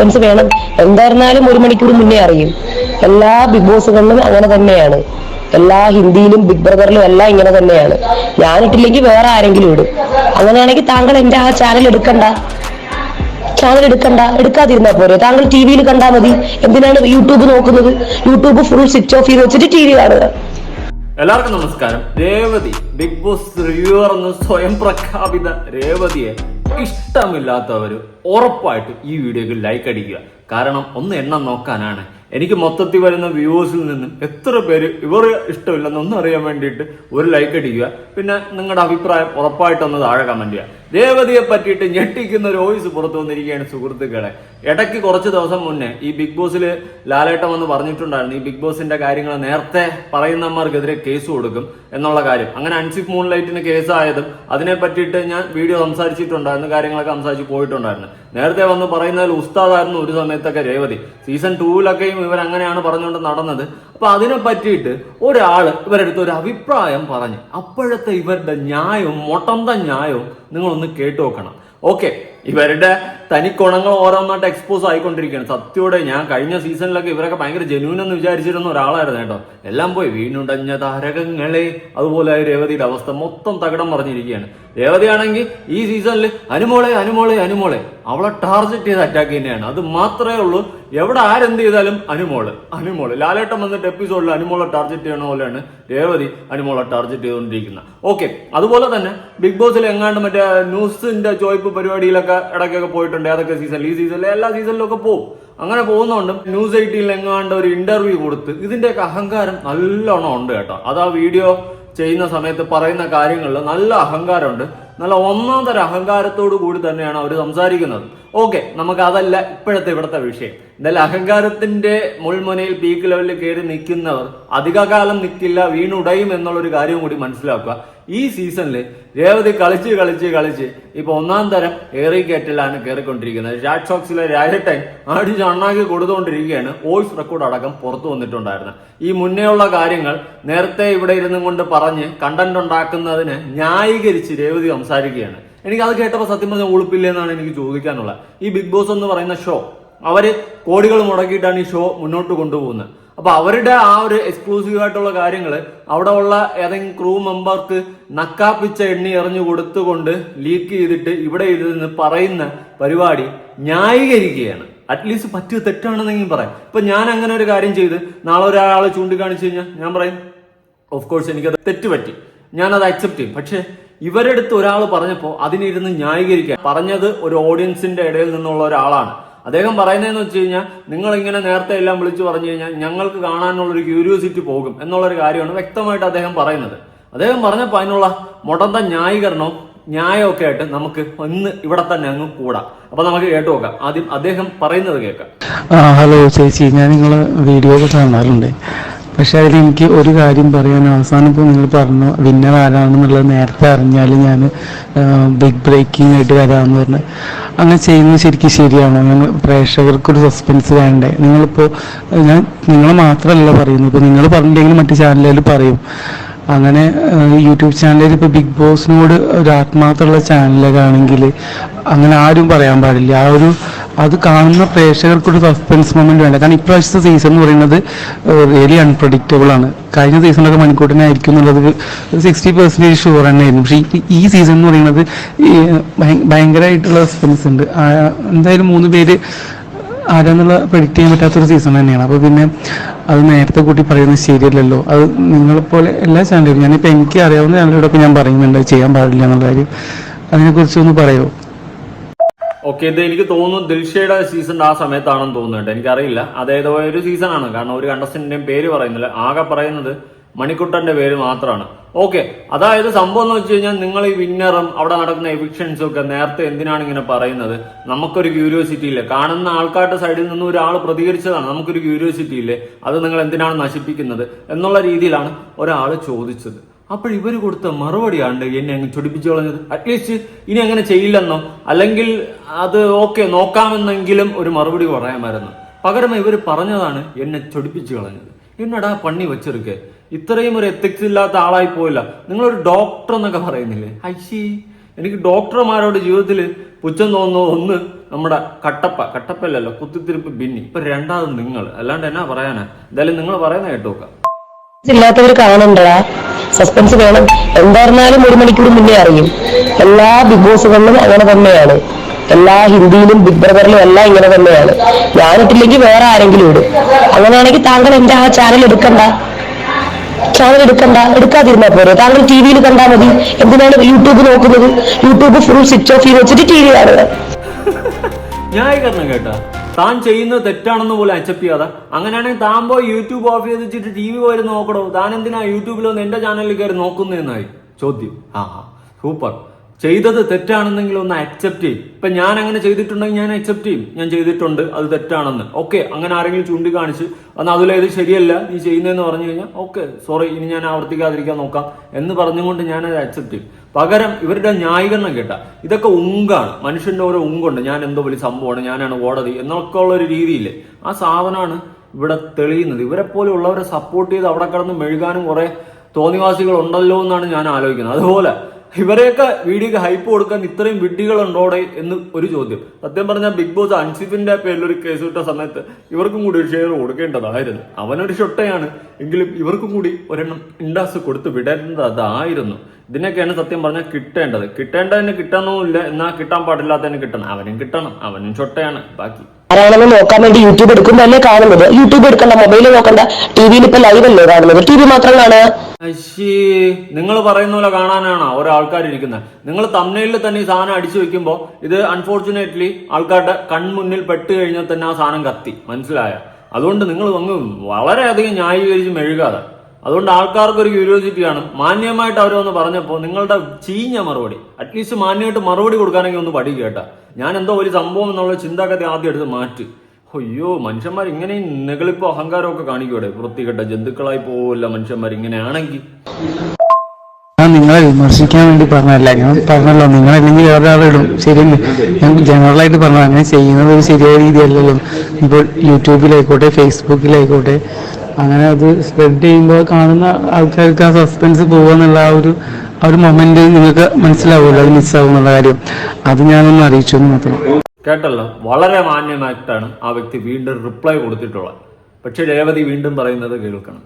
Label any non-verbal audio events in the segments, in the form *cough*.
Suspense വേണം. എന്തായിരുന്നാലും ഒരു മണിക്കൂർ മുന്നേ അറിയും. എല്ലാ ബിഗ് ബോസുകളിലും അങ്ങനെ തന്നെയാണ്. എല്ലാ ഹിന്ദിയിലും ബിഗ് ബ്രദറിലും എല്ലാം ഇങ്ങനെ തന്നെയാണ്. ഞാനിട്ടില്ലെങ്കിൽ വേറെ ആരെങ്കിലും ഇടും. അങ്ങനെയാണെങ്കിൽ താങ്കൾ എന്റെ ആ ചാനൽ എടുക്കണ്ട. ചാനൽ എടുക്കണ്ട. എടുക്കാതിരുന്നാ പോരെ. താങ്കൾ ടി വിയിൽ കണ്ടാൽ മതി. എന്തിനാണ് യൂട്യൂബ് നോക്കുന്നത്? യൂട്യൂബ് ഫുൾ സ്വിച്ച് ഓഫ് ചെയ്ത് വെച്ചിട്ട് ടി വി കാണുക. എല്ലാവർക്കും നമസ്കാരം. രേവതി ബിഗ് ബോസ് റിവ്യൂവർ എന്ന് സ്വയം പ്രഖ്യാപിത രേവതിയെ ഇഷ്ടമില്ലാത്തവര് ഉറപ്പായിട്ട് ഈ വീഡിയോക്ക് ലൈക്ക് അടിക്കുക. കാരണം ഒന്ന് എണ്ണം നോക്കാനാണ്. എനിക്ക് മൊത്തത്തിൽ വരുന്ന വ്യൂവേഴ്സിൽ നിന്നും എത്ര പേര് ഇവർ ഇഷ്ടമില്ലെന്നൊന്നും അറിയാൻ വേണ്ടിയിട്ട് ഒരു ലൈക്ക് അടിക്കുക. പിന്നെ നിങ്ങളുടെ അഭിപ്രായം ഉറപ്പായിട്ടൊന്ന് താഴെ കമന്റ് ചെയ്യുക. രേവതിയെ പറ്റിയിട്ട് ഞെട്ടിക്കുന്ന ഒരു വോയിസ് പുറത്തു വന്നിരിക്കുകയാണ് സുഹൃത്തുക്കളെ. ഇടയ്ക്ക് കുറച്ച് ദിവസം മുന്നേ ഈ ബിഗ് ബോസിൽ ലാലേട്ടം വന്ന് പറഞ്ഞിട്ടുണ്ടായിരുന്നു ഈ ബിഗ് ബോസിന്റെ കാര്യങ്ങൾ നേരത്തെ പറയുന്നമാർക്കെതിരെ കേസ് കൊടുക്കും എന്നുള്ള കാര്യം. അങ്ങനെ അൻസിഫ് മൂൺ ലൈറ്റിന് കേസായതും അതിനെ പറ്റിയിട്ട് ഞാൻ വീഡിയോ സംസാരിച്ചിട്ടുണ്ടായിരുന്നു കാര്യങ്ങളൊക്കെ സംസാരിച്ച് പോയിട്ടുണ്ടായിരുന്നു. നേരത്തെ വന്ന് പറയുന്നതിൽ ഉസ്താദായിരുന്നു ഒരു സമയത്തൊക്കെ രേവതി. സീസൺ ടൂവിലൊക്കെയും ഇവർ അങ്ങനെയാണ് പറഞ്ഞുകൊണ്ട് നടന്നത്. അപ്പൊ അതിനെ പറ്റിയിട്ട് ഒരാൾ ഇവരെടുത്ത് ഒരു അഭിപ്രായം പറഞ്ഞു. അപ്പോഴത്തെ ഇവരുടെ ന്യായവും മൊട്ടന്ത ന്യായവും നിങ്ങളൊന്ന് കേട്ടു നോക്കണം. ഓക്കെ ഇവരുടെ തനിക്കുണങ്ങൾ ഓരോന്നായിട്ട് എക്സ്പോസ് ആയിക്കൊണ്ടിരിക്കുകയാണ്. സത്യോടെ ഞാൻ കഴിഞ്ഞ സീസണിലൊക്കെ ഇവരൊക്കെ ഭയങ്കര ജെന്യൂൻ എന്ന് വിചാരിച്ചിരുന്ന ഒരാളായിരുന്നു കേട്ടോ. എല്ലാം പോയി. വീണുടഞ്ഞ താരകങ്ങളെ അതുപോലെ രേവതിയുടെ അവസ്ഥ മൊത്തം തകിടം പറഞ്ഞിരിക്കുകയാണ് രേവതിയാണെങ്കിൽ ഈ സീസണിൽ അനുമോളെ അനുമോളെ അനുമോളെ അവളെ ടാർഗറ്റ് ചെയ്ത് അറ്റാക്ക് തന്നെയാണ് അത് മാത്രമേ ഉള്ളൂ. എവിടെ ആരെന്ത് ചെയ്താലും അനുമോൾ അനുമോൾ. ലാലേട്ടൻ വന്നിട്ട് എപ്പിസോഡിൽ അനുമോളെ ടാർഗറ്റ് ചെയ്യണ പോലെയാണ് രേവതി അനുമോളെ ടാർഗറ്റ് ചെയ്തുകൊണ്ടിരിക്കുന്നത്. ഓക്കെ അതുപോലെ തന്നെ ബിഗ് ബോസിൽ എങ്ങാണ്ട് മറ്റേ ന്യൂസിന്റെ ചോയ്പ്പ് പരിപാടിയിലൊക്കെ ഇടയ്ക്കൊക്കെ പോയിട്ടുണ്ട്. ഏതൊക്കെ സീസൺ ഈ സീസണിലെ എല്ലാ സീസണിലും ഒക്കെ പോകും അങ്ങനെ പോകുന്നതുകൊണ്ടും ന്യൂസ് എയ്റ്റീനിൽ എങ്ങാണ്ട് ഒരു ഇന്റർവ്യൂ കൊടുത്ത് ഇതിന്റെയൊക്കെ അഹങ്കാരം നല്ലോണം ഉണ്ട് കേട്ടോ. അത് ആ വീഡിയോ ചെയ്യുന്ന സമയത്ത് പറയുന്ന കാര്യങ്ങളിൽ നല്ല അഹങ്കാരമുണ്ട്. നല്ല ഒന്നാം തരം അഹങ്കാരത്തോടു കൂടി തന്നെയാണ് അവർ സംസാരിക്കുന്നത്. ഓക്കെ നമുക്ക് അതല്ല ഇപ്പോഴത്തെ ഇവിടുത്തെ വിഷയം. എന്തായാലും അഹങ്കാരത്തിന്റെ മുൾമുനയിൽ പീക്ക് ലെവലിൽ കയറി നിൽക്കുന്നവർ അധികകാലം നിൽക്കില്ല വീണുടയും എന്നുള്ളൊരു കാര്യം കൂടി മനസ്സിലാക്കുക. ഈ സീസണിൽ രേവതി കളിച്ച് കളിച്ച് കളിച്ച് ഇപ്പൊ ഒന്നാം തരം ഏറി കയറ്റലാണ് കയറിക്കൊണ്ടിരിക്കുന്നത് രാജ് സോക്സിലെ രാജട്ടൻ അടിച്ച് അണ്ണാക്കി കൊടുത്തുകൊണ്ടിരിക്കുകയാണ് വോയിസ് റെക്കോർഡ് അടക്കം പുറത്തു വന്നിട്ടുണ്ടായിരുന്നു. ഈ മുന്നേയുള്ള കാര്യങ്ങൾ നേരത്തെ ഇവിടെ ഇരുന്നും കൊണ്ട് പറഞ്ഞ് കണ്ടന്റ് ഉണ്ടാക്കുന്നതിന് ന്യായീകരിച്ച് രേവതി സംസാരിക്കുകയാണ്. എനിക്ക് അത് കേട്ടപ്പോൾ സത്യം പറഞ്ഞാൽ ഉളുപ്പില്ലെന്നാണ് എനിക്ക് ചോദിക്കാനുള്ളത്. ഈ ബിഗ് ബോസ് എന്ന് പറയുന്ന ഷോ അവർ കോടികൾ മുടക്കിയിട്ടാണ് ഈ ഷോ മുന്നോട്ട് കൊണ്ടുപോകുന്നത്. അപ്പോൾ അവരുടെ ആ ഒരു എക്സ്ക്ലൂസീവ് ആയിട്ടുള്ള കാര്യങ്ങൾ അവിടെ ഉള്ള ഏതെങ്കിലും ക്രൂ മെമ്പർക്ക് നക്കാപ്പിച്ച എണ്ണി എറിഞ്ഞു കൊടുത്തുകൊണ്ട് ലീക്ക് ചെയ്തിട്ട് ഇവിടെ ഇരുന്ന് പറയുന്ന പരിപാടി ന്യായീകരിക്കുകയാണ്. അറ്റ്ലീസ്റ്റ് പറ്റിയ തെറ്റാണെന്നെങ്കിലും പറയാം. ഇപ്പൊ ഞാൻ അങ്ങനെ ഒരു കാര്യം ചെയ്ത് നാളെ ഒരാളെ ചൂണ്ടിക്കാണിച്ചു കഴിഞ്ഞാൽ ഞാൻ പറയും ഓഫ് കോഴ്സ് എനിക്കത് തെറ്റ് പറ്റി. ഞാനത് അക്സെപ്റ്റ് ചെയ്യും. പക്ഷെ ഇവരെടുത്ത് ഒരാൾ പറഞ്ഞപ്പോൾ അതിനിരുന്ന് ന്യായീകരിക്കാൻ പറഞ്ഞത് ഒരു ഓഡിയൻസിന്റെ ഇടയിൽ നിന്നുള്ള ഒരാളാണ്. അദ്ദേഹം പറയുന്നതെന്ന് വെച്ച് കഴിഞ്ഞാൽ നിങ്ങൾ ഇങ്ങനെ നേരത്തെ എല്ലാം വിളിച്ചു പറഞ്ഞു കഴിഞ്ഞാൽ ഞങ്ങൾക്ക് കാണാനുള്ള ഒരു ക്യൂരിയോസിറ്റി പോകും എന്നുള്ളൊരു കാര്യമാണ് വ്യക്തമായിട്ട് അദ്ദേഹം പറയുന്നത്. അദ്ദേഹം പറഞ്ഞപ്പോൾ അതിനുള്ള മുടന്ത ന്യായീകരണവും ന്യായമൊക്കെ ആയിട്ട് നമുക്ക് ഒന്ന് ഇവിടെ തന്നെ അങ്ങ് കൂടാം. അപ്പൊ നമുക്ക് കേട്ടു നോക്കാം. ആദ്യം അദ്ദേഹം പറയുന്നത് കേൾക്കാം. ഹലോ ചേച്ചി ഞാൻ നിങ്ങളെ വീഡിയോ കാണാറുണ്ട്. പക്ഷെ അതിൽ എനിക്ക് ഒരു കാര്യം പറയാൻ അവസാനം ഇപ്പോൾ നിങ്ങൾ പറഞ്ഞു വിന്നർ ആരാണെന്നുള്ളത് നേരത്തെ അറിഞ്ഞാൽ ഞാൻ ബിഗ് ബ്രേക്കിംഗ് ആയിട്ട് വരാമെന്ന് പറഞ്ഞു. അങ്ങനെ ചെയ്യുന്നത് ശരിക്കും ശരിയാണോ. ഞങ്ങൾ പ്രേക്ഷകർക്കൊരു സസ്പെൻസ് വേണ്ടേ? നിങ്ങളിപ്പോൾ ഞാൻ നിങ്ങൾ മാത്രമല്ല പറയുന്നത്. ഇപ്പോൾ നിങ്ങൾ പറഞ്ഞില്ലെങ്കിൽ മറ്റു ചാനലുകളിൽ പറയും. അങ്ങനെ യൂട്യൂബ് ചാനലിൽ ഇപ്പോൾ ബിഗ് ബോസിനോട് ഒരു ആത്മാർത്ഥമുള്ള ചാനലുകളാണെങ്കിൽ അങ്ങനെ ആരും പറയാൻ പാടില്ല. ആ ഒരു അത് കാണുന്ന പ്രേക്ഷകർക്കൊരു സസ്പെൻസ് മൊമെന്റ് വേണ്ട. കാരണം ഇപ്രാവശ്യത്തെ സീസൺ എന്ന് പറയുന്നത് റിയലി അൺപ്രഡിക്റ്റബിൾ ആണ്. കഴിഞ്ഞ സീസണിലൊക്കെ മണിക്കൂട്ടിനായിരിക്കും എന്നുള്ളത് സിക്സ്റ്റി പെർസെന്റേജ് ഷുവർ തന്നെയായിരുന്നു. പക്ഷേ ഈ- സീസൺ എന്ന് പറയുന്നത് ഭയങ്കരമായിട്ടുള്ള സസ്പെൻസ് ഉണ്ട്. എന്തായാലും മൂന്ന് പേര് ആരാന്നുള്ള പ്രഡിക്റ്റ് ചെയ്യാൻ പറ്റാത്തൊരു സീസൺ തന്നെയാണ്. അപ്പോൾ പിന്നെ അത് നേരത്തെ കൂട്ടി പറയുന്നത് ശരിയല്ലല്ലോ. അത് നിങ്ങളെപ്പോലെ എല്ലാ ചാനലും ഞാനിപ്പോൾ എനിക്ക് അറിയാവുന്ന ചാനലിലൂടെ ഞാൻ പറയുന്നുണ്ട് ചെയ്യാൻ പാടില്ല എന്നുള്ള കാര്യം. അതിനെക്കുറിച്ചൊന്ന് പറയുമോ ഓക്കെ ഇത് എനിക്ക് തോന്നുന്നു ദിൽഷയുടെ സീസൺ ആ സമയത്താണെന്ന് തോന്നുന്നുണ്ട്. എനിക്കറിയില്ല. അതായത് ഒരു സീസൺ ആണ്. കാരണം ഒരു കണ്ടസ്റ്റന്റിന്റെയും പേര് പറയുന്നില്ല. ആകെ പറയുന്നത് മണിക്കുട്ടന്റെ പേര് മാത്രമാണ്. ഓക്കെ അതായത് സംഭവം എന്ന് വെച്ച് കഴിഞ്ഞാൽ നിങ്ങൾ ഈ വിന്നറും അവിടെ നടക്കുന്ന എവിക്ഷൻസും ഒക്കെ നേരത്തെ എന്തിനാണ് ഇങ്ങനെ പറയുന്നത്? നമുക്കൊരു ക്യൂരിയോസിറ്റി ഇല്ലേ കാണുന്ന ആൾക്കാരുടെ സൈഡിൽ നിന്ന് ഒരാൾ പ്രതികരിച്ചതാണ്. നമുക്കൊരു ക്യൂരിയോസിറ്റി ഇല്ലേ അത് നിങ്ങൾ എന്തിനാണ് നശിപ്പിക്കുന്നത്? എന്നുള്ള രീതിയിലാണ് ഒരാൾ ചോദിച്ചത്. അപ്പോൾ ഇവർ കൊടുത്ത മറുപടിയാണ് എന്നെ അങ്ങ് ചൊടിപ്പിച്ചു കളഞ്ഞത്. അറ്റ്ലീസ്റ്റ് ഇനി അങ്ങനെ ചെയ്യില്ലെന്നോ? അല്ലെങ്കിൽ അത് ഓക്കെ നോക്കാമെന്നെങ്കിലും ഒരു മറുപടി പറയാമായിരുന്നു. പകരം ഇവർ പറഞ്ഞതാണ് എന്നെ ചൊടിപ്പിച്ചു കളഞ്ഞത്. എന്നടാ പണി വെച്ചെടുക്കെ? ഇത്രയും ഒരു എത്തിക്സ് ഇല്ലാത്ത ആളായി പോയില്ല. നിങ്ങളൊരു ഡോക്ടർ എന്നൊക്കെ പറയുന്നില്ലേ? ഐശി എനിക്ക് ഡോക്ടർമാരോട് ജീവിതത്തിൽ പുച്ഛം തോന്നുന്നു ഒന്ന് നമ്മുടെ കട്ടപ്പ. കട്ടപ്പല്ലല്ലോ കുത്തിത്തിരിപ്പ് ബിന്നി. ഇപ്പൊ രണ്ടാമത് നിങ്ങൾ. അല്ലാണ്ട് എന്നാ പറയാനാ? എന്തായാലും നിങ്ങൾ പറയുന്ന കേട്ടോക്കാം. ഇല്ലാത്തവർ കാണണ്ടടാ. സസ്പെൻസ് വേണം. എന്തായിരുന്നാലും ഒരു മണിക്കൂർ മുന്നേ അറിയും. എല്ലാ ബിഗ് ബോസുകളിലും അങ്ങനെ തന്നെയാണ്. എല്ലാ ഹിന്ദിയിലും ബിഗ് ബ്രദറിലും എല്ലാം ഇങ്ങനെ തന്നെയാണ്. ഞാനിട്ടില്ലെങ്കിൽ വേറെ ആരെങ്കിലും ഇടും. അങ്ങനെയാണെങ്കിൽ താങ്കൾ എന്റെ ആ ചാനൽ എടുക്കണ്ട. ചാനൽ എടുക്കണ്ട. എടുക്കാതിരുന്നാ പോരെ. താങ്കൾ ടി വിയിൽ കണ്ടാൽ മതി. എന്തിനാണ് യൂട്യൂബ് നോക്കുന്നത്? യൂട്യൂബ് ഫുൾ സ്വിച്ച് ഓഫ് ചെയ്ത് വെച്ചിട്ട് ടി വി കാണുക. *laughs* കേട്ടാ. താൻ ചെയ്യുന്നത് തെറ്റാണെന്ന് പോലും അക്സെപ്റ്റ് ചെയ്യാതെ അങ്ങനെയാണെങ്കിൽ താൻ പോയി യൂട്യൂബ് ഓഫ് ചെയ്ത് വെച്ചിട്ട് ടി വി പോയി നോക്കണോ താൻ എന്തിനാ യൂട്യൂബിൽ ഒന്ന് എന്റെ ചാനലിൽ കയറി നോക്കുന്നതെന്നായി ചോദ്യം. ആ സൂപ്പർ. ചെയ്തത് തെറ്റാണെന്നെങ്കിൽ ഒന്ന് അക്സെപ്റ്റ് ചെയ്യും. ഇപ്പൊ ഞാൻ അങ്ങനെ ചെയ്തിട്ടുണ്ടെങ്കിൽ ഞാൻ അക്സെപ്റ്റ് ചെയ്യും. ഞാൻ ചെയ്തിട്ടുണ്ട് അത് തെറ്റാണെന്ന്. ഓക്കെ അങ്ങനെ ആരെങ്കിലും ചൂണ്ടിക്കാണിച്ച് എന്നാൽ അതിലേത് ശരിയല്ല നീ ചെയ്യുന്നതെന്ന് പറഞ്ഞു കഴിഞ്ഞാൽ ഓക്കെ സോറി ഇനി ഞാൻ ആവർത്തിക്കാതിരിക്കാൻ നോക്കാം. എന്ന് പറഞ്ഞുകൊണ്ട് ഞാൻ അത് അക്സെപ്റ്റ് ചെയ്യും. പകരം ഇവരുടെ ന്യായീകരണം കേട്ട. ഇതൊക്കെ ഉങ്കാണ്. മനുഷ്യന്റെ ഓരോ ഉങ്കുണ്ട്. ഞാൻ എന്തോ വലിയ സംഭവമാണ് ഞാനാണ് കോടതി എന്നൊക്കെ ഉള്ള ഒരു രീതിയില്ലേ. ആ സാധനമാണ് ഇവിടെ തെളിയുന്നത്. ഇവരെ പോലെ ഉള്ളവരെ സപ്പോർട്ട് ചെയ്ത് അവിടെ കിടന്ന് മെഴുകാനും കുറെ തോന്നിവാസികൾ ഉണ്ടല്ലോ എന്നാണ് ഞാൻ ആലോചിക്കുന്നത്. അതുപോലെ ഇവരെയൊക്കെ വീഡിയോക്ക് ഹൈപ്പ് കൊടുക്കാൻ ഇത്രയും വിഡ്ഢികളുണ്ടോടെ എന്ന് ഒരു ചോദ്യം. സത്യം പറഞ്ഞാൽ ബിഗ് ബോസ് അൻസിഫിന്റെ പേരിൽ ഒരു കേസ് വിട്ട സമയത്ത് ഇവർക്കും കൂടി ഒരു ഷെയർ കൊടുക്കേണ്ടതായിരുന്നു. അവനൊരു ഷൊട്ടയാണ് എങ്കിലും ഇവർക്കും കൂടി ഒരെണ്ണം ഇൻഡാസ് കൊടുത്ത് വിടേണ്ടത് അതായിരുന്നു ഇതിനൊക്കെയാണ് സത്യം പറഞ്ഞാൽ കിട്ടേണ്ടത്. കിട്ടേണ്ടതിന് കിട്ടണമില്ല എന്നാൽ കിട്ടാൻ പാടില്ലാത്തതിന് കിട്ടണം. അവനും കിട്ടണം. അവനും ഷൊട്ടയാണ് ബാക്കി ആരാണെന്ന് നോക്കാൻ വേണ്ടി യൂട്യൂബ് എടുക്കുമ്പോ അല്ലേ കാണുന്നത്? യൂട്യൂബ് എടുക്കണ്ട മൊബൈൽ നോക്കണ്ട ടിവിയിൽ ഇപ്പൊ ലൈവ് അല്ലേ കാണുന്നത്? ടി വി മാത്രം കാണുക നിങ്ങൾ പറയുന്ന പോലെ കാണാനാണോ ഓരോ ആൾക്കാർ ഇരിക്കുന്നത്? നിങ്ങൾ തമ്മിലിൽ തന്നെ ഈ സാധനം അടിച്ചു വെക്കുമ്പോൾ ഇത് അൺഫോർച്ചുനേറ്റ്ലി ആൾക്കാരുടെ കൺമുന്നിൽ പെട്ട് കഴിഞ്ഞാൽ തന്നെ ആ സാധനം കത്തി. മനസ്സിലായ? അതുകൊണ്ട് നിങ്ങൾ അങ്ങ് വളരെയധികം ന്യായീകരിച്ച് മെഴുകാതെ. അതുകൊണ്ട് ആൾക്കാർക്ക് ഒരു ക്യൂരിയോസിറ്റി ആണ്. മാന്യമായിട്ട് അവരൊന്ന് പറഞ്ഞപ്പോൾ നിങ്ങളുടെ ചീഞ്ഞ മറുപടി അറ്റ്ലീസ്റ്റ് മാന്യമായിട്ട് മറുപടി കൊടുക്കാനെങ്കിൽ ഒന്ന് പഠി കേട്ടാ. ഞാൻ എന്തോ ഒരു സംഭവം എന്നുള്ള ചിന്താഗതി ആദ്യം എടുത്ത് മാറ്റി. അയ്യോ മനുഷ്യന്മാർ ഇങ്ങനെ നെകളിപ്പോ അഹങ്കാരമൊക്കെ കാണിക്കൂടെ? വൃത്തികെട്ട ജന്തുക്കളായി പോവില്ല മനുഷ്യന്മാർ ഇങ്ങനെയാണെങ്കിൽ ഞാൻ നിങ്ങളെ വിമർശിക്കാൻ വേണ്ടി പറഞ്ഞതല്ല. ഞാൻ പറഞ്ഞല്ലോ നിങ്ങളല്ലെങ്കിൽ ഇടും. ശരിയല്ലേ? ഞാൻ ജനറലായിട്ട് പറഞ്ഞു അങ്ങനെ ചെയ്യുന്നത് ഒരു ശരിയായ രീതിയല്ലല്ലോ. ഇപ്പോൾ യൂട്യൂബിലായിക്കോട്ടെ ഫേസ്ബുക്കിലായിക്കോട്ടെ അങ്ങനെ അത് സ്പ്രെഡ് ചെയ്യുമ്പോൾ കാണുന്ന ആൾക്കാർക്ക് ആ സസ്പെൻസ് പോകുക എന്നുള്ള ആ ഒരു ആ ഒരു മൊമെന്റ് നിങ്ങൾക്ക് മനസ്സിലാവുമല്ലോ അത് മിസ്സാവുന്നുള്ള കാര്യം. അത് ഞാനൊന്ന് അറിയിച്ചു മാത്രം. കേട്ടല്ലോ? വളരെ മാന്യമായിട്ടാണ് ആ വ്യക്തി വീണ്ടും റിപ്ലൈ കൊടുത്തിട്ടുള്ളത്. പക്ഷെ രേവതി വീണ്ടും പറയുന്നത് കേൾക്കണം.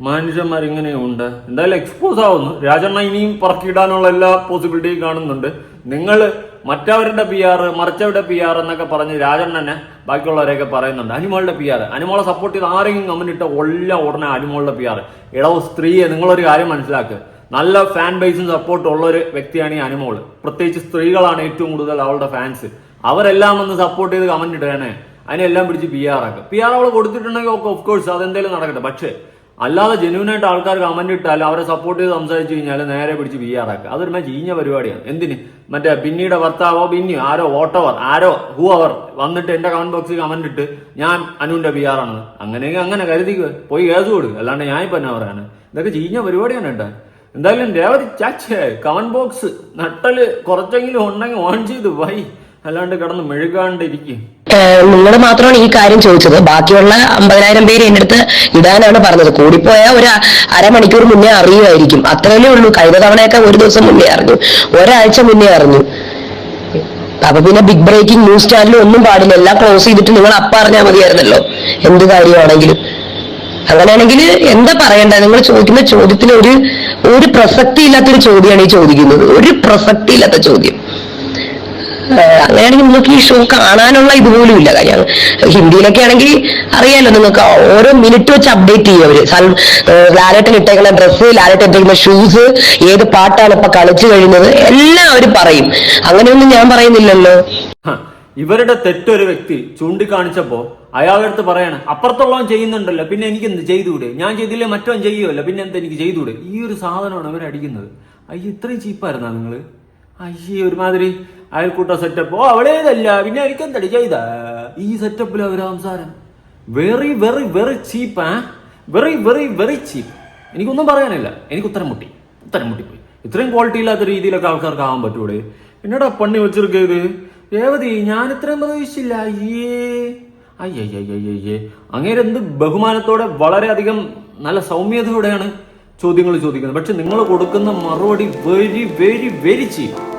മനുഷ്യന്മാർ ഇങ്ങനെയുണ്ട് എന്തായാലും എക്സ്പോസ് ആവുന്നു. രാജണ്ണ ഇനിയും പറക്കിയിടാനുള്ള എല്ലാ പോസിബിലിറ്റിയും കാണുന്നുണ്ട്. നിങ്ങൾ മറ്റവരുടെ പി ആർ മറിച്ചവരുടെ പി ആർ എന്നൊക്കെ പറഞ്ഞ് രാജണ്ണനെ ബാക്കിയുള്ളവരെയൊക്കെ പറയുന്നുണ്ട്. അനിമോളുടെ പി ആർ അനിമോളെ സപ്പോർട്ട് ചെയ്ത് ആരെങ്കിലും കമന്റ് ഇട്ട എല്ലാം ഉടനെ അനിമോളുടെ പി ആർ ഇളവ് സ്ത്രീയെ നിങ്ങളൊരു കാര്യം മനസ്സിലാക്കുക നല്ല ഫാൻ ബേസും സപ്പോർട്ടും ഉള്ള ഒരു വ്യക്തിയാണ് ഈ അനിമോൾ പ്രത്യേകിച്ച് സ്ത്രീകളാണ് ഏറ്റവും കൂടുതൽ അവളുടെ ഫാൻസ് അവരെല്ലാം ഒന്ന് സപ്പോർട്ട് ചെയ്ത് കമന്റ് ഇടണേ. അതിനെല്ലാം പിടിച്ച് പി ആർ ആക്കുക പി ആർ അവൾ കൊടുത്തിട്ടുണ്ടെങ്കിൽ ഓഫ് കോഴ്സ് അതെന്തെങ്കിലും നടക്കട്ടെ. പക്ഷേ അല്ലാതെ ജെന്യൂനായിട്ട് ആൾക്കാർ കമന്റ് ഇട്ടാൽ അവരെ സപ്പോർട്ട് ചെയ്ത് സംസാരിച്ചു കഴിഞ്ഞാൽ നേരെ പിടിച്ച് ബി ആർ ആക്കുക. അതൊരു ചീഞ്ഞ പരിപാടിയാണ്. എന്തിന്? മറ്റേ ബിന്നിയുടെ ഭർത്താവോ പിന്നെയോ ആരോ വോട്ടവർ ആരോ ഹൂ അവർ വന്നിട്ട് എന്റെ കമന്റ് ബോക്സിൽ കമന്റ് ഇട്ട് ഞാൻ അനുവിന്റെ ബി ആർ ആണെന്ന്. അങ്ങനെയെങ്കിൽ അങ്ങനെ കരുതിക്കുക പോയി കേസ് കൊടുക്കുക അല്ലാണ്ട് ഞാൻ ഇപ്പൊ എന്നാ പറയാന് ഇതൊക്കെ ചീഞ്ഞ പരിപാടിയാണ് കേട്ടോ. എന്തായാലും രേവതി ചാച്ചേ കമന്റ് ബോക്സ് നട്ടൽ കുറച്ചെങ്കിലും ഉണ്ടെങ്കിൽ ഓൺ ചെയ്ത്. വൈ. അല്ലാണ്ട് കിടന്ന് മെഴുകാണ്ടിരിക്കും. നിങ്ങൾ മാത്രമാണ് ഈ കാര്യം ചോദിച്ചത്. ബാക്കിയുള്ള അമ്പതിനായിരം പേര് എന്റെ അടുത്ത് ഇടാനാണ് പറഞ്ഞത്. കൂടിപ്പോയാൽ ഒരു അരമണിക്കൂർ മുന്നേ അറിയുമായിരിക്കും. അത്രയല്ലേ ഉള്ളൂ. കഴിഞ്ഞ തവണയൊക്കെ ഒരു ദിവസം മുന്നേ അറിഞ്ഞു. ഒരാഴ്ച മുന്നേ അറിഞ്ഞു. അപ്പൊ പിന്നെ ബിഗ് ബ്രേക്കിംഗ് ന്യൂസ് ചാനലും ഒന്നും പാടില്ല. എല്ലാം ക്ലോസ് ചെയ്തിട്ട് നിങ്ങൾ അപ്പ അറിഞ്ഞാൽ മതിയായിരുന്നല്ലോ. എന്ത് കാര്യമാണെങ്കിലും. അങ്ങനെയാണെങ്കിൽ എന്താ പറയണ്ട നിങ്ങൾ ചോദിക്കുന്ന ചോദ്യത്തിന് ഒരു ഒരു പ്രസക്തി ഇല്ലാത്തൊരു ചോദ്യമാണ് ഈ ചോദിക്കുന്നത്. ഒരു പ്രസക്തി ഇല്ലാത്ത ചോദ്യം. അങ്ങനെയാണെങ്കിൽ നിങ്ങൾക്ക് ഈ ഷോ കാണാനുള്ള ഇതുപോലും ഇല്ല. കാര്യം ഹിന്ദിയിലൊക്കെ ആണെങ്കിൽ അറിയാലോ നിങ്ങൾക്ക് ഓരോ മിനിറ്റ് വെച്ച് അപ്ഡേറ്റ് ചെയ്യും അവർ. ലാലേട്ടൻ ഇട്ടേക്കുന്ന ഡ്രസ്സ് ലാലേട്ടൻ ഇട്ടേക്കുന്ന ഷൂസ് ഏത് പാട്ടാണ് ഇപ്പൊ കളിച്ചു കഴിയുന്നത് എല്ലാം അവർ പറയും. അങ്ങനെയൊന്നും ഞാൻ പറയുന്നില്ലല്ലോ. ഇവരുടെ തെറ്റൊരു വ്യക്തി ചൂണ്ടിക്കാണിച്ചപ്പോ അയാളുടെ അടുത്ത് പറയാണ് അപ്പുറത്തുള്ളവൻ ചെയ്യുന്നുണ്ടല്ലോ. പിന്നെ എനിക്ക് എന്ത് ചെയ്തുകൂടെ? ഞാൻ ചെയ്തില്ലേ മറ്റവൻ ചെയ്യുമല്ലോ പിന്നെ എന്ത് എനിക്ക് ചെയ്തുകൂടെ? ഈ ഒരു സാധനമാണ് അവർ അടിക്കുന്നത് അയ്യോ ഇത്രയും ചീപ്പായിരുന്നാ നിങ്ങൾ? അയ്യേ ഒരുമാതിരി. അയൽക്കൂട്ട സെറ്റപ്പ് ഓ അവളേതല്ല പിന്നെ എനിക്ക് എന്തടി ചെയ്ത? ഈ സെറ്റപ്പിൽ അവർ സംസാരം വെറി വെറി വെറി ചീപ്പ് ആ? വെറി വെറി വെറി ചീപ്പ് എനിക്കൊന്നും പറയാനില്ല. എനിക്ക് ഉത്തരം മുട്ടി. ഉത്തരം മുട്ടിപ്പോയി. ഇത്രയും ക്വാളിറ്റി ഇല്ലാത്ത രീതിയിലൊക്കെ ആൾക്കാർക്ക് ആവാൻ പറ്റൂടെ? എന്നടാ പണി വെച്ചിരിക്കത് രേവതി ഞാൻ ഇത്രയും പ്രതീക്ഷിച്ചില്ല. അയ്യേ. അയ്യേ അങ്ങേര് എന്ത് ബഹുമാനത്തോടെ വളരെയധികം നല്ല സൗമ്യതയോടെയാണ് ചോദ്യങ്ങൾ ചോദിക്കുന്നത്. പക്ഷെ നിങ്ങൾ കൊടുക്കുന്ന മറുപടി വെരി വെരി വെരി ചീപ്പ്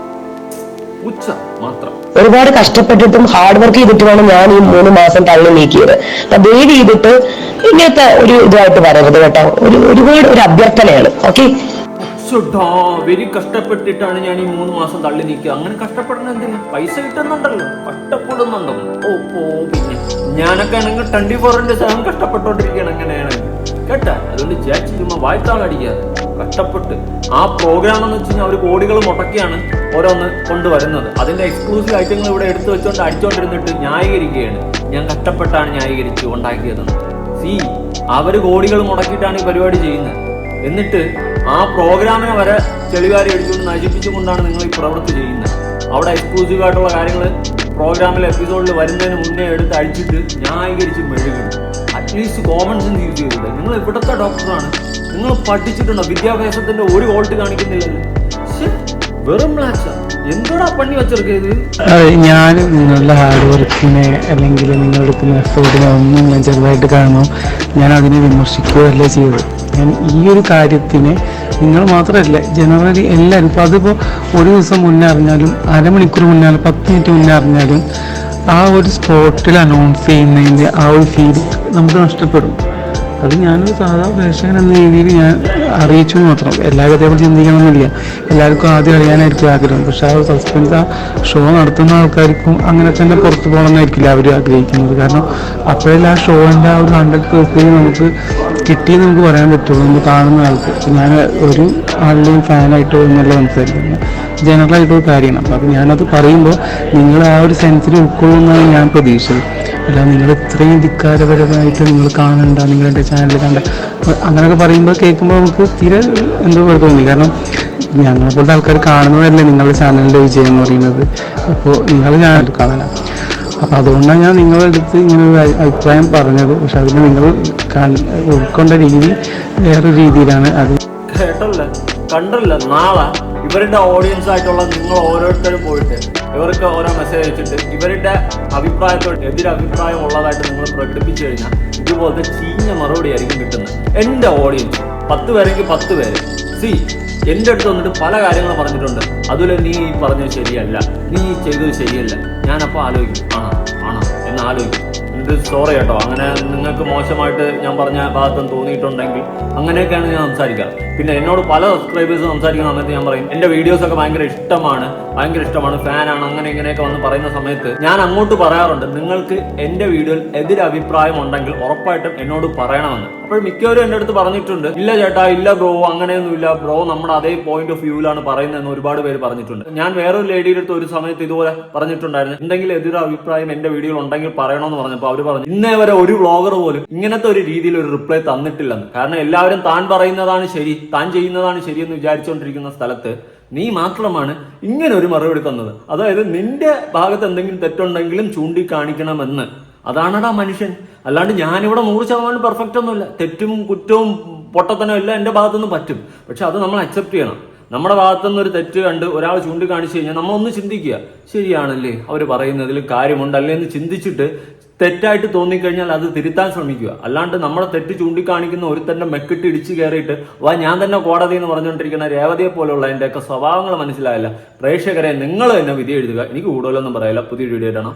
പുച്ഛ മാത്രം. ഒരുപാട് കഷ്ടപ്പെട്ടിട്ടും ഹാർഡ് വർക്ക് ചെയ്തിട്ട് വേണം ഞാൻ ഈ മൂന്ന് മാസം തള്ളി നീക്കിയത്. അപ്പൊ ദയവ് ചെയ്തിട്ട് ഇങ്ങനത്തെ ഒരു ഇതായിട്ട് പറയരുത് കേട്ടോ. ഒരു ഒരുപാട് ഒരു അഭ്യർത്ഥനയാണ്. ഓക്കെ വെരി കഷ്ടപ്പെട്ടിട്ടാണ് ഞാൻ ഈ മൂന്ന് മാസം തള്ളി നീക്കുക അങ്ങനെ കഷ്ടപ്പെടുന്ന എന്തിന്? പൈസ കിട്ടുന്നുണ്ടല്ലോ. കഷ്ടപ്പെടുന്നുണ്ടോ? ഓ പോ പിന്നെ. ഞാനൊക്കെ ആണെങ്കിൽ ട്വന്റി ഫോർ ഇന്റു സെവൻ കഷ്ടപ്പെട്ടുകൊണ്ടിരിക്കുകയാണ്. എങ്ങനെയാണ് കേട്ടാ? അതുകൊണ്ട് ചേച്ചി ചുമ്മാ വായ്ത്താളടിക്കാതെ കഷ്ടപ്പെട്ട് ആ പ്രോഗ്രാം എന്ന് വെച്ച് കഴിഞ്ഞാൽ അവർ കോടികൾ മുടക്കിയാണ് ഓരോന്ന് കൊണ്ടുവരുന്നത്. അതിന്റെ എക്സ്ക്ലൂസീവ് ഐറ്റങ്ങൾ ഇവിടെ എടുത്തു വെച്ചുകൊണ്ട് അടിച്ചുകൊണ്ടിരുന്നിട്ട് ന്യായീകരിക്കുകയാണ്. ഞാൻ കഷ്ടപ്പെട്ടാണ് ന്യായീകരിച്ചു ഉണ്ടാക്കിയതെന്ന്. സി അവർ കോടികൾ മുടക്കിയിട്ടാണ് ഈ പരിപാടി ചെയ്യുന്നത്. എന്നിട്ട് ആ പ്രോഗ്രാമിനെ വരെ ചെളികാരി അടിച്ചുകൊണ്ട് നശിപ്പിച്ചുകൊണ്ടാണ് നിങ്ങൾ ഈ പ്രവൃത്തി ചെയ്യുന്നത്. അവിടെ എക്സ്ക്ലൂസീവ് ആയിട്ടുള്ള കാര്യങ്ങൾ പ്രോഗ്രാമിൽ എപ്പിസോഡിൽ വരുന്നതിന് മുന്നേ എടുത്ത് അഴിച്ചിട്ട് ന്യായീകരിച്ച് മെഴുകുന്നു at least common sense use ചെയ്തിട്ട് നിങ്ങൾ ഇവിടുത്തെ ഡോക്ടറാണ് നിങ്ങൾ പഠിച്ചിട്ടുണ്ടോ? വിദ്യാഭ്യാസത്തിന്റെ ഒരു വോൾട്ട് കാണിക്കുന്നില്ലല്ലോ. വെറും എന്തോടാ പണി വെച്ചിറക്കിയത് അതെ ഞാൻ നിങ്ങളുടെ ഹാർഡ് വർക്കിനെ അല്ലെങ്കിൽ നിങ്ങളെടുക്കുന്ന എഫേർട്ടിനെ ഒന്നും ഞാൻ ചെറുതായിട്ട് കാണുന്നു. ഞാൻ അതിനെ വിമർശിക്കുകയല്ല ചെയ്തത്. ഞാൻ ഈ ഒരു കാര്യത്തിന് നിങ്ങൾ മാത്രമല്ല ജനറലി എല്ലാവരും. ഇപ്പോൾ അതിപ്പോൾ ഒരു ദിവസം മുന്നേ അറിഞ്ഞാലും അരമണിക്കൂർ മുന്നേ പത്ത് മിനിറ്റ് മുന്നേ അറിഞ്ഞാലും ആ ഒരു സ്പോട്ടിൽ അനൗൺസ് ചെയ്യുന്നതിന്റെ ആ ഒരു ഫീൽ നമുക്ക് നഷ്ടപ്പെടും. അത് ഞാനൊരു സാധാ പ്രേക്ഷകൻ എന്ന രീതിയിൽ ഞാൻ അറിയിച്ചു മാത്രം. എല്ലാവരും അതേപോലെ ചിന്തിക്കണമെന്നില്ല. എല്ലാവർക്കും ആദ്യം അറിയാനായിരിക്കും ആഗ്രഹം. പക്ഷേ ആ സസ്പെൻസ് ആ ഷോ നടത്തുന്ന ആൾക്കാർക്കും അങ്ങനെ തന്നെ പുറത്തു പോകണമെന്നായിരിക്കില്ല അവർ ആഗ്രഹിക്കുന്നത്. കാരണം അപ്പോഴല്ലേ ആ ഷോന്റെ ആ ഒരു ഹൺഡ്രഡ് പേഴ്സന്റേജ് നമുക്ക് കിട്ടിയെന്ന് നമുക്ക് പറയാൻ പറ്റുള്ളൂ നമ്മൾ കാണുന്ന ആൾക്ക്. ഞാൻ ഒരു ആളുടെയും ഫാനായിട്ട് എന്നല്ല സംസാരിക്കുന്നത്. ജനറലായിട്ടൊരു കാര്യമാണ്. അപ്പോൾ അത് ഞാനത് പറയുമ്പോൾ നിങ്ങൾ ആ ഒരു സെൻസിൽ ഉൾക്കൊള്ളുന്നതാണ് ഞാൻ പ്രതീക്ഷിച്ചത്. അല്ല നിങ്ങൾ ഇത്രയും ധിക്കാരപരമായിട്ട് നിങ്ങൾ കാണണ്ട നിങ്ങളുടെ ചാനൽ കണ്ട. അങ്ങനെയൊക്കെ പറയുമ്പോൾ കേൾക്കുമ്പോൾ നമുക്ക് തീരെ എന്തോ പോലെ തോന്നി. കാരണം ഞങ്ങളെ പോലത്തെ ആൾക്കാർ കാണുന്നതല്ലേ നിങ്ങളുടെ ചാനലിന്റെ വിജയം എന്ന് പറയുന്നത്. അപ്പോൾ നിങ്ങൾ ചാനൽ കാണാനാണ് അപ്പോൾ അതുകൊണ്ടാണ് ഞാൻ നിങ്ങളുടെ അടുത്ത് ഇങ്ങനെ ഒരു അഭി- അഭിപ്രായം പറഞ്ഞത്. പക്ഷെ അതിന് നിങ്ങൾ കാണ്- ഉൾക്കൊണ്ട രീതി വേറെ രീതിയിലാണ് അത്. കേട്ടല്ല കണ്ടല്ല നാളെ ഇവരുടെ ഓഡിയൻസ് ആയിട്ടുള്ള നിങ്ങൾ ഓരോരുത്തരും പോയിട്ട് ഇവർക്ക് ഓരോ മെസ്സേജ് അയച്ചിട്ട് ഇവരുടെ അഭിപ്രായത്തോട് എതിരഭിപ്രായം ഉള്ളതായിട്ട് നിങ്ങൾ പ്രകടിപ്പിച്ചു കഴിഞ്ഞാൽ ഇതുപോലത്തെ ചീഞ്ഞ മറുപടി ആയിരിക്കും കിട്ടുന്നത്. എന്റെ ഓഡിയൻസ് പത്ത് പേരെങ്കിൽ പത്ത് പേര്. സി എന്റെ അടുത്ത് വന്നിട്ട് പല കാര്യങ്ങളും പറഞ്ഞിട്ടുണ്ട്. അതുപോലെ നീ പറഞ്ഞത് ശരിയല്ല. നീ ചെയ്തത് ശരിയല്ല. ഞാനപ്പോൾ ആലോചിക്കും. ആണോ ആണോ? എന്ന് ആലോചിക്കും. ഇത് സോറി കേട്ടോ. അങ്ങനെ നിങ്ങൾക്ക് മോശമായിട്ട് ഞാൻ പറഞ്ഞ ഭാഗത്തും തോന്നിയിട്ടുണ്ടെങ്കിൽ അങ്ങനെയൊക്കെയാണ് ഞാൻ സംസാരിക്കാറ്. പിന്നെ എന്നോട് പല സബ്സ്ക്രൈബേഴ്സ് സംസാരിക്കുന്ന സമയത്ത് ഞാൻ പറയും എന്റെ വീഡിയോസ് ഒക്കെ ഭയങ്കര ഇഷ്ടമാണ് ഭയങ്കര ഇഷ്ടമാണ് ഫാനാണ് അങ്ങനെ ഇങ്ങനെയൊക്കെ വന്ന് പറയുന്ന സമയത്ത് ഞാൻ അങ്ങോട്ട് പറയാറുണ്ട് നിങ്ങൾക്ക് എന്റെ വീഡിയോയിൽ എതിരഭിപ്രായം ഉണ്ടെങ്കിൽ ഉറപ്പായിട്ടും എന്നോട് പറയണമെന്ന്. അപ്പോൾ മിക്കവരും എന്റെ അടുത്ത് പറഞ്ഞിട്ടുണ്ട് ഇല്ല ചേട്ടാ ഇല്ല ബ്രോ അങ്ങനെയൊന്നുമില്ല. ബ്രോ നമ്മുടെ അതേ പോയിന്റ് ഓഫ് വ്യൂവിലാണ് പറയുന്നതെന്ന് ഒരുപാട് പേര് പറഞ്ഞിട്ടുണ്ട്. ഞാൻ വേറൊരു ലേഡിയുടെ അടുത്ത് ഒരു സമയത്ത് ഇതുപോലെ പറഞ്ഞിട്ടുണ്ടായിരുന്നു. എന്തെങ്കിലും എതിർ അഭിപ്രായം എന്റെ വീഡിയോയിൽ ഉണ്ടെങ്കിൽ പറയണമെന്ന് പറഞ്ഞപ്പോൾ അവർ പറഞ്ഞു ഇന്നേ വരെ ഒരു വ്ളോഗർ പോലും ഇങ്ങനത്തെ ഒരു രീതിയിൽ ഒരു റിപ്ലൈ തന്നിട്ടില്ലെന്ന്. കാരണം എല്ലാവരും താൻ പറയുന്നതാണ് ശരി താൻ ചെയ്യുന്നതാണ് ശരിയെന്ന് വിചാരിച്ചുകൊണ്ടിരിക്കുന്ന സ്ഥലത്ത് നീ മാത്രമാണ് ഇങ്ങനെ ഒരു മറുപടി തന്നത്. അതായത് നിന്റെ ഭാഗത്ത് എന്തെങ്കിലും തെറ്റുണ്ടെങ്കിലും ചൂണ്ടിക്കാണിക്കണമെന്ന്. അതാണടാ മനുഷ്യൻ. അല്ലാണ്ട് ഞാനിവിടെ നൂറ് ശതമാനം പെർഫെക്റ്റ് ഒന്നുമില്ല. തെറ്റും കുറ്റവും പൊട്ടത്തനോ എല്ലാം എന്റെ ഭാഗത്തുനിന്ന് പറ്റും. പക്ഷെ അത് നമ്മൾ അക്സെപ്റ്റ് ചെയ്യണം. നമ്മുടെ ഭാഗത്തുനിന്ന് ഒരു തെറ്റ് കണ്ട് ഒരാൾ ചൂണ്ടിക്കാണിച്ചു കഴിഞ്ഞാൽ നമ്മൾ ഒന്ന് ചിന്തിക്കുക. ശരിയാണല്ലേ? അവർ പറയുന്നതിൽ കാര്യമുണ്ടല്ലേ എന്ന് ചിന്തിച്ചിട്ട് തെറ്റായിട്ട് തോന്നിക്കഴിഞ്ഞാൽ അത് തിരുത്താൻ ശ്രമിക്കുക. അല്ലാണ്ട് നമ്മളെ തെറ്റ് ചൂണ്ടിക്കാണിക്കുന്ന തന്നെ മെക്കിട്ട് ഇടിച്ചു കയറിയിട്ട് വാ ഞാൻ തന്നെ കോടതി എന്ന് പറഞ്ഞുകൊണ്ടിരിക്കുന്ന രേവതിയെ പോലുള്ള എന്റെയൊക്കെ സ്വഭാവങ്ങൾ മനസ്സിലായല്ല. പ്രേക്ഷകരെ നിങ്ങൾ തന്നെ വിധി എഴുതുക. എനിക്ക് കൂടുതലൊന്നും പറയില്ല പുതിയ വീഡിയോ ഇടണം